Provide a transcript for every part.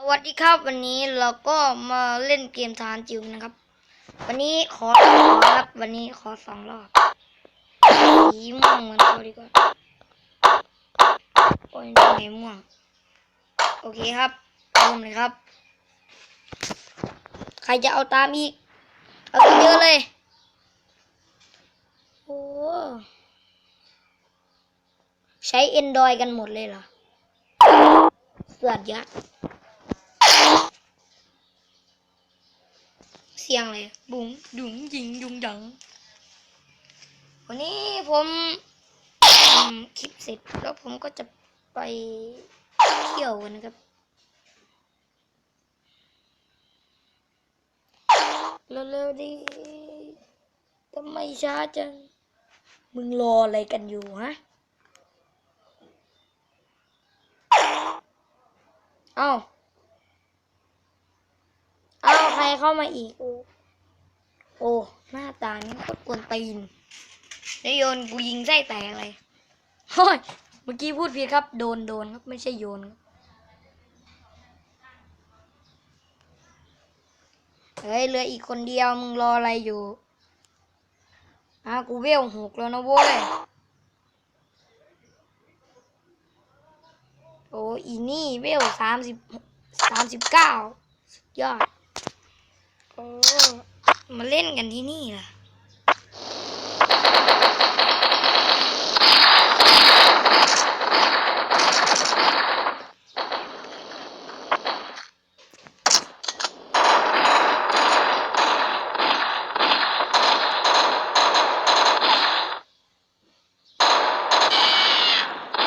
สวัสดีครับวันนี้เราก็มาเล่นเกมทานจิ๋วนะครับ วันนี้ขอขอครับวันนี้ขอสองรอบสีม่วงเหมือนเขาดีกว่าโอ้ยทำไมม่วง โอเคครับเริ่มเลยครับ ใครจะเอาตามอีก เอาเยอะเลย โอ้ใช้ Android กันหมดเลยเหรอเสือดยัด สียงอะไรบุ๋งดุ๋งยิงยุงดัง วันนี้ผมทำคลิปเสร็จแล้วผมก็จะไปเที่ยวกันนะครับ เร็วๆดิทำไมช้าจัง มึงรออะไรกันอยู่ฮะเอ้าเอาใครเข้ามาอีกโอ้ โอ้หน้าตานี่โคตรกวนตีนแล้วโยนกูยิงไส้แตกเลยเฮ้ยเมื่อกี้พูดผิดครับ โดนโดนครับไม่ใช่โยนครับเฮ้ยเหลืออีกคนเดียวมึงรออะไรอยู่อะกูเวลหกแล้วนะโว้ย โอ้อีนี่เวลสามสิบสามสิบเก้ายอดโอ้ มาเล่นกันที่นี่ล่ะ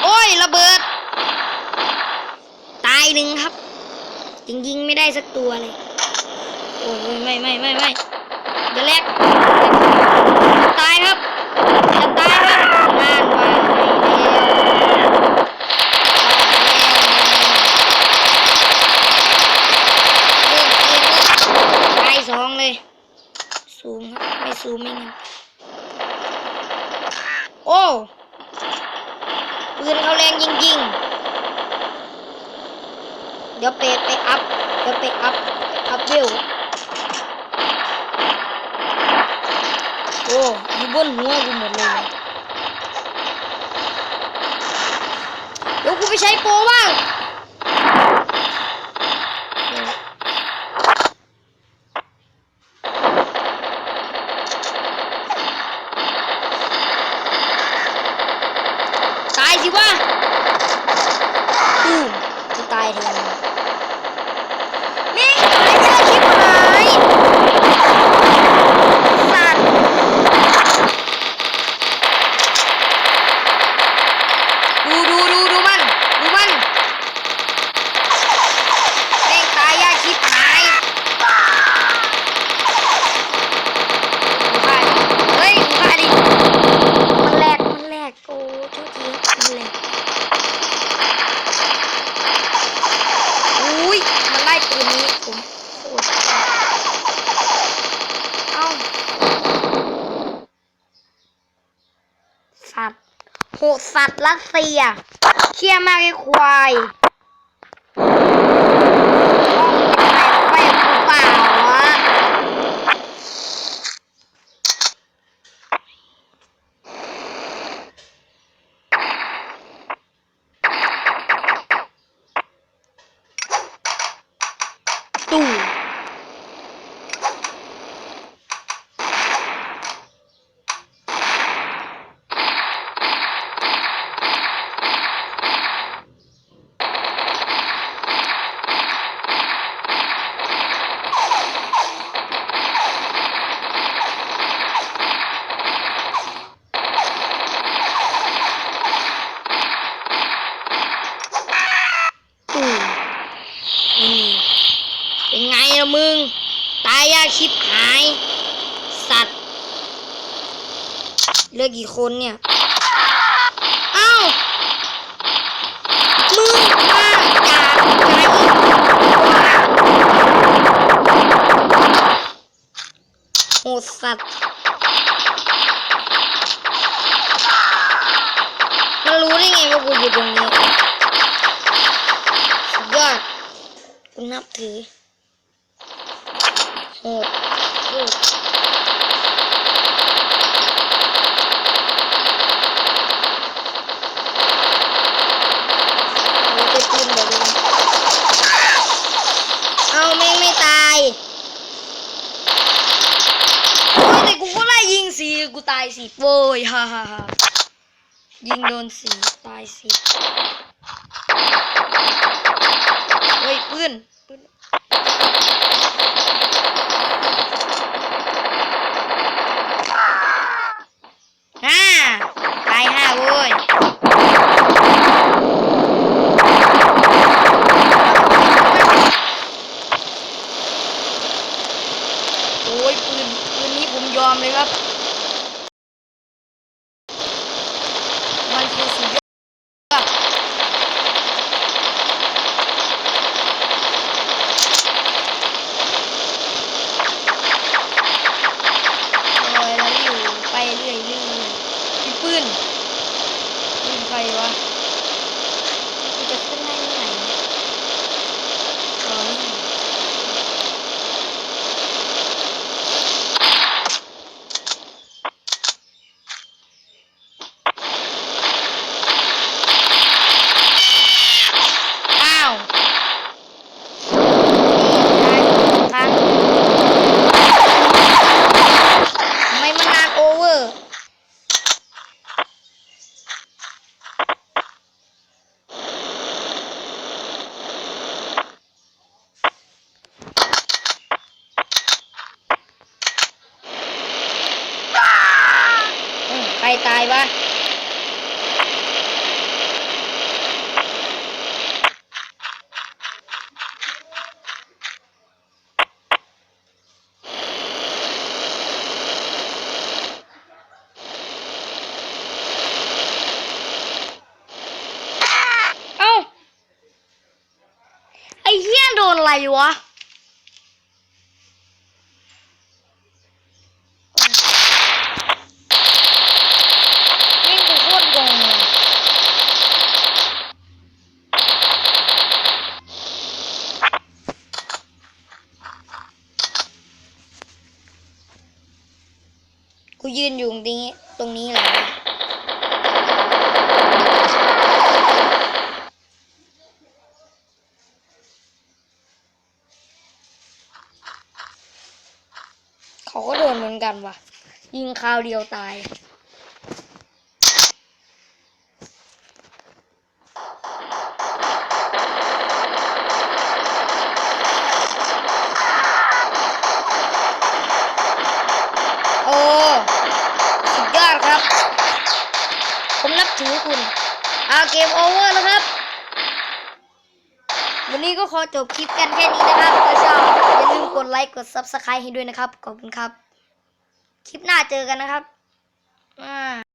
โอ้ยระเบิดตายหนึ่งครับยิงยิงไม่ได้สักตัวเลย โอ้ยไม่ไม่ไม่ไม่ เดี๋ยวแรกจะตายครับจะตายครับงานวางไปแล้วเริ่มเกมแล้วตายสองเลย ซูมครับ ไม่ซูมไม่งั้นโอ้ปืนเขาแรงจริงๆ เดี๋ยวไปไปอัพ เดี๋ยวไปอัพ อัพเวล โอ้อยู่บนหัวกูหมดเลยเดี๋ยวกูไปใช้โปรบ้างตายสิวะอืมตายแทนยแม่งตายเยอะชิบหายสัตว์ ดูดูดูดูมัน ดูมันแม่งตายยากชิบหายดูฆ่าดิเฮ้ยดูฆ่าดิ มันแหลก มันแหลก โอ้โทษทีมั นแหลย อุ้ยมันไล่ปืนนี้ผมโคตรเอ้าสัตว์โหสัตว์รัสเซียเชี่ยมากไอ้ควายไปกูเปล่าวะตู่ตู่นี่ เป็นไงล่ะมึง ตายยากชิบหาย สัตว์เลือกกี่คนเนี่ย เอ้า มึงมาจากไหนโหดสัตว์มันรู้ได้ไงว่ากูอยู่ตรงนี้ สุดยอดกูนับถือ โหดหดโอ้ยจะกินเดี๋ยวดูเอาแม่งไม่ตายโอ้ยแต่กูก็ไล่ยิงสีกูตายสิโว้ยฮ่าฮ่าฮ่ายิงโดนสีตายสิเฮ้ยปืนปืน ฮ่าตายห้าโว้ยโอ้ยปืนปืนนี้ผมยอมเลยครับ มันคือสุดยอดโอ้ยแล้วอยู่ไปเรื่อยเรื่อยพี่ปืนปืนใครวะกูจะขึ้นได้เมื่อไหร่เนี่ยอ๋อนี่ อ้าวตายทำไมมันนานโอเวอร์ อืมใคร ตายวะเอ้าไอ้เหี้ยโดนอะไรวะ แม่งกูโคตรงงเลย กูยืนอยู่ตรงนี้ ตรงนี้แหละเขาก็โดนเหมือนกันว่ะ ยิงคราวเดียวตาย ผมนับถือคุณเอาเกมโอเวอร์แล้วครับ วันนี้ก็ขอจบคลิปกันแค่นี้นะครับถ้าชอบอย่าลืมกดไลค์กด Subscribe ให้ด้วยนะครับ ขอบคุณครับ คลิปหน้าเจอกันนะครับอ่า